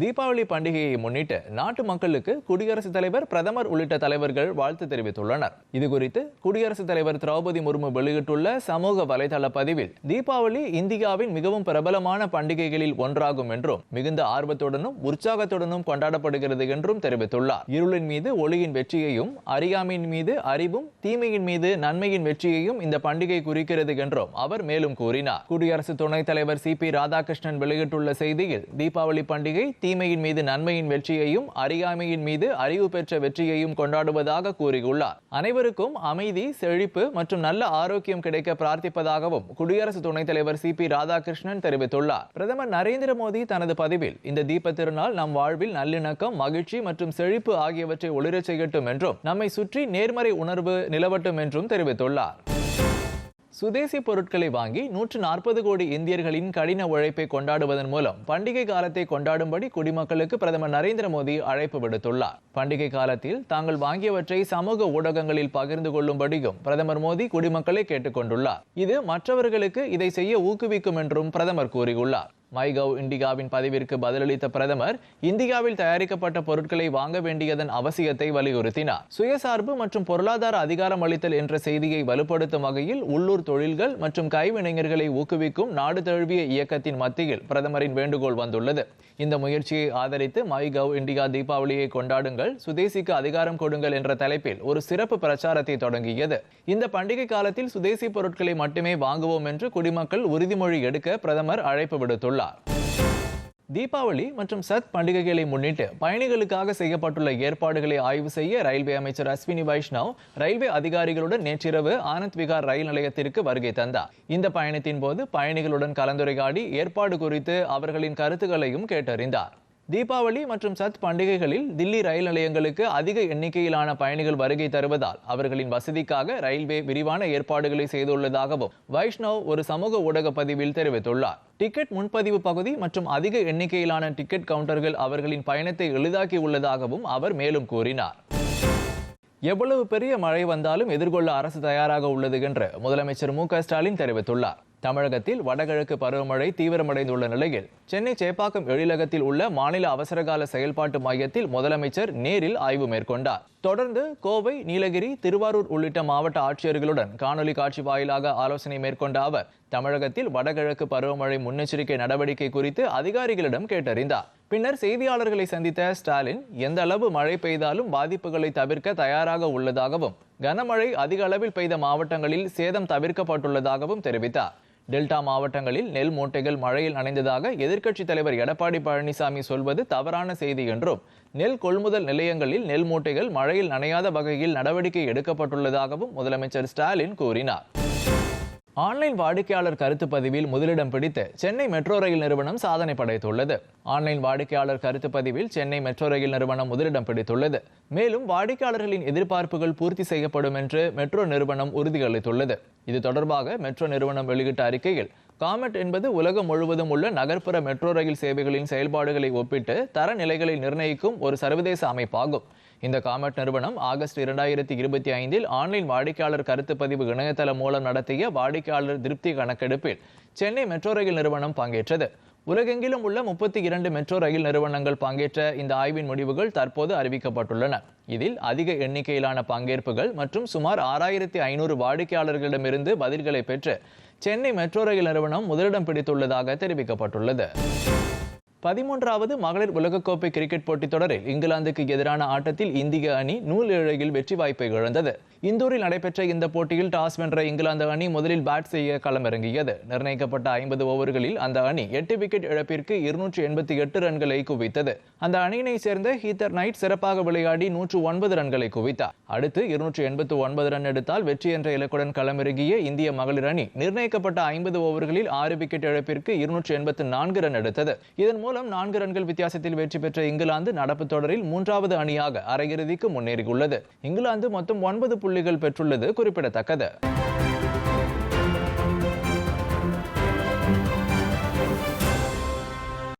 தீபாவளி பண்டிகையை முன்னிட்டு நாட்டு மக்களுக்கு குடியரசுத் தலைவர் பிரதமர் உள்ளிட்ட தலைவர்கள் வாழ்த்து தெரிவித்துள்ளனர். இதுகுறித்து குடியரசுத் தலைவர் திரௌபதி முர்மு வெளியிட்டுள்ள சமூக வலைதள பதிவில் தீபாவளி இந்தியாவின் மிகவும் பிரபலமான பண்டிகைகளில் ஒன்றாகும் என்றும் மிகுந்த ஆர்வத்துடனும் உற்சாகத்துடனும் கொண்டாடப்படுகிறது என்றும் தெரிவித்துள்ளார். இருளின் மீது ஒளியின் வெற்றியையும் அறியாமையின் மீது அறிவும் தீமையின் மீது நன்மையின் வெற்றியையும் இந்த பண்டிகை குறிக்கிறது என்றும் அவர் மேலும் கூறினார். குடியரசு துணைத் தலைவர் சி பி ராதாகிருஷ்ணன் வெளியிட்டுள்ள செய்தியில் தீபாவளி பண்டிகை தீமையின் மீது நன்மையின் வெற்றியையும் அறியாமையின் மீது அறிவு பெற்ற வெற்றியையும் கொண்டாடுவதாக கூறியுள்ளார். அனைவருக்கும் அமைதி செழிப்பு மற்றும் நல்ல ஆரோக்கியம் கிடைக்க பிரார்த்திப்பதாகவும் குடியரசு துணைத் தலைவர் சி பி ராதாகிருஷ்ணன் தெரிவித்துள்ளார். பிரதமர் நரேந்திர மோடி தனது பதிவில் இந்த தீப திருநாள் நம் வாழ்வில் நல்லிணக்கம் மகிழ்ச்சி மற்றும் செழிப்பு ஆகியவற்றை ஒளிரச் செய்யட்டும் என்றும் நம்மை சுற்றி நேர்மறை உணர்வு நிலவட்டும் என்றும் தெரிவித்துள்ளார். சுதேசி பொருட்களை வாங்கி நூற்று நாற்பது கோடி இந்தியர்களின் கடின உழைப்பை கொண்டாடுவதன் மூலம் பண்டிகை காலத்தை கொண்டாடும்படி குடிமக்களுக்கு பிரதமர் நரேந்திர மோடி அழைப்பு விடுத்துள்ளார். பண்டிகை காலத்தில் தாங்கள் வாங்கியவற்றை சமூக ஊடகங்களில் பகிர்ந்து கொள்ளும்படியும் பிரதமர் மோடி குடிமக்களை கேட்டுக்கொண்டுள்ளார். இது மற்றவர்களுக்கு இதை செய்ய ஊக்குவிக்கும் என்றும் பிரதமர் கூறியுள்ளார். மைகவ் இண்டிகாவின் பதிவிற்கு பதிலளித்த பிரதமர் இந்தியாவில் தயாரிக்கப்பட்ட பொருட்களை வாங்க வேண்டியதன் அவசியத்தை வலியுறுத்தினார். சுயசார்பு மற்றும் பொருளாதார அதிகாரம் அளித்தல் என்ற செய்தியை வலுப்படுத்தும் வகையில் உள்ளூர் தொழில்கள் மற்றும் கைவினைஞர்களை ஊக்குவிக்கும் நாடு தழுவிய இயக்கத்தின் மத்தியில் பிரதமரின் வேண்டுகோள் வந்துள்ளது. இந்த முயற்சியை ஆதரித்து மை கவ் இண்டியா தீபாவளியை கொண்டாடுங்கள் சுதேசிக்கு அதிகாரம் கொடுங்கள் என்ற தலைப்பில் ஒரு சிறப்பு பிரச்சாரத்தை தொடங்கியது. இந்த பண்டிகை காலத்தில் சுதேசி பொருட்களை மட்டுமே வாங்குவோம் என்று குடிமக்கள் உறுதிமொழி எடுக்க பிரதமர் அழைப்பு விடுத்துள்ளார். தீபாவளி மற்றும் சத் பண்டிகைகளை முன்னிட்டு பயணிகளுக்காக செய்யப்பட்டுள்ள ஏற்பாடுகளை ஆய்வு செய்ய ரயில்வே அமைச்சர் அஸ்வினி வைஷ்ணவ் ரயில்வே அதிகாரிகளுடன் நேற்றிரவு ஆனந்த் விகார் ரயில் நிலையத்திற்கு வருகை தந்தார். இந்த பயணத்தின் போது பயணிகளுடன் கலந்துரையாடி ஏற்பாடு குறித்து அவர்களின் கருத்துக்களையும் கேட்டறிந்தார். தீபாவளி மற்றும் சத் பண்டிகைகளில் தில்லி ரயில் நிலையங்களுக்கு அதிக எண்ணிக்கையிலான பயணிகள் வருகை தருவதால் அவர்களின் வசதிக்காக ரயில்வே விரிவான ஏற்பாடுகளை செய்துள்ளதாகவும் வைஷ்ணவ் ஒரு சமூக ஊடக பதிவில் தெரிவித்துள்ளார். டிக்கெட் முன்பதிவு பகுதி மற்றும் அதிக எண்ணிக்கையிலான டிக்கெட் கவுண்டர்கள் அவர்களின் பயணத்தை எளிதாக்கி உள்ளதாகவும் அவர் மேலும் கூறினார். எவ்வளவு பெரிய மழை வந்தாலும் எதிர்கொள்ள அரசு தயாராக உள்ளது என்று முதலமைச்சர் மு க ஸ்டாலின் தெரிவித்துள்ளார். தமிழகத்தில் வடகிழக்கு பருவமழை தீவிரமடைந்துள்ள நிலையில் சென்னை சேப்பாக்கம் எழிலகத்தில் உள்ள மாநில அவசரகால செயல்பாட்டு மையத்தில் முதலமைச்சர் நேரில் ஆய்வு மேற்கொண்டார். தொடர்ந்து கோவை நீலகிரி திருவாரூர் உள்ளிட்ட மாவட்ட ஆட்சியர்களுடன் காணொலி காட்சி வாயிலாக ஆலோசனை மேற்கொண்ட அவர் தமிழகத்தில் வடகிழக்கு பருவமழை முன்னெச்சரிக்கை நடவடிக்கை குறித்து அதிகாரிகளிடம் கேட்டறிந்தார். பின்னர் செய்தியாளர்களை சந்தித்த ஸ்டாலின் எந்த அளவு மழை பெய்தாலும் பாதிப்புகளை தவிர்க்க தயாராக உள்ளதாகவும் கனமழை அதிக அளவில் பெய்த மாவட்டங்களில் சேதம் தவிர்க்கப்பட்டுள்ளதாகவும் தெரிவித்தார். டெல்டா மாவட்டங்களில் நெல் மூட்டைகள் மழையில் நனைந்ததாக எதிர்க்கட்சித் தலைவர் எடப்பாடி பழனிசாமி சொல்வது தவறான செய்தி என்றும் நெல் கொள்முதல் நிலையங்களில் நெல் மூட்டைகள் மழையில் நனையாத வகையில் நடவடிக்கை எடுக்கப்பட்டுள்ளதாகவும் முதலமைச்சர் ஸ்டாலின் கூறினார். ஆன்லைன் வாடிக்கையாளர் கருத்து பதிவில் முதலிடம் பிடித்து சென்னை மெட்ரோ ரயில் நிறுவனம் சாதனை படைத்துள்ளது. ஆன்லைன் வாடிக்கையாளர் கருத்து பதிவில் சென்னை மெட்ரோ ரயில் நிறுவனம் முதலிடம் பிடித்துள்ளது. மேலும் வாடிக்கையாளர்களின் எதிர்பார்ப்புகள் பூர்த்தி செய்யப்படும் என்று மெட்ரோ நிறுவனம் உறுதியளித்துள்ளது. இது தொடர்பாக மெட்ரோ நிறுவனம் வெளியிட்ட அறிக்கையில் காமெட் என்பது உலகம் முழுவதும் உள்ள நகர்ப்புற மெட்ரோ ரயில் சேவைகளின் செயல்பாடுகளை ஒப்பிட்டு தரநிலைகளை நிர்ணயிக்கும் ஒரு சர்வதேச அமைப்பாகும். இந்த காமெட் நிறுவனம் ஆகஸ்ட் இரண்டாயிரத்தி இருபத்தி ஐந்தில் ஆன்லைன் வாடிக்கையாளர் கருத்து பதிவு இணையதளம் மூலம் நடத்திய வாடிக்கையாளர் திருப்தி கணக்கெடுப்பில் சென்னை மெட்ரோ ரயில் நிறுவனம் பங்கேற்றது. உலகெங்கிலும் உள்ள முப்பத்தி இரண்டு மெட்ரோ ரயில் நிறுவனங்கள் பங்கேற்ற இந்த ஆய்வின் முடிவுகள் தற்போது அறிவிக்கப்பட்டுள்ளன. இதில் அதிக எண்ணிக்கையிலான பங்கேற்புகள் மற்றும் சுமார் ஆறாயிரத்தி ஐநூறு வாடிக்கையாளர்களிடமிருந்து பதில்களை பெற்று சென்னை மெட்ரோ ரயில் நிறுவனம் முதலிடம் பிடித்துள்ளதாக தெரிவிக்கப்பட்டுள்ளது. பதிமூன்றாவது மகளிர் உலகக்கோப்பை கிரிக்கெட் போட்டித் தொடரில் இங்கிலாந்துக்கு எதிரான ஆட்டத்தில் இந்திய அணி நூல் இழையில் வெற்றி வாய்ப்பை இழந்தது. இந்தூரில் நடைபெற்ற இந்த போட்டியில் டாஸ் வென்ற இங்கிலாந்து அணி முதலில் பேட் செய்ய களமிறங்கியது. நிர்ணயிக்கப்பட்ட ஐம்பது ஓவர்களில் அந்த அணி எட்டு விக்கெட் இழப்பிற்கு இருநூற்றி எண்பத்தி எட்டு ரன்களை குவித்தது. அந்த அணியினை சேர்ந்த ஹீத்தர் நைட் சிறப்பாக விளையாடி நூற்று ஒன்பது ரன்களை குவித்தார். அடுத்து இருநூற்றி எண்பத்து ஒன்பது ரன் எடுத்தால் வெற்றி என்ற இலக்குடன் களமிறங்கிய இந்திய மகளிர் அணி நிர்ணயிக்கப்பட்ட ஐம்பது ஓவர்களில் ஆறு விக்கெட் இழப்பிற்கு இருநூற்றி எண்பத்து நான்கு ரன் எடுத்தது. இதன் மூலம் நான்கு ரன்கள் வித்தியாசத்தில் வெற்றி பெற்ற இங்கிலாந்து நடப்பு தொடரில் மூன்றாவது அணியாக அரையிறுதிக்கு முன்னேறியுள்ளது. இங்கிலாந்து மொத்தம் ஒன்பது புள்ளிகள் பெற்றுள்ளது குறிப்பிடத்தக்கது.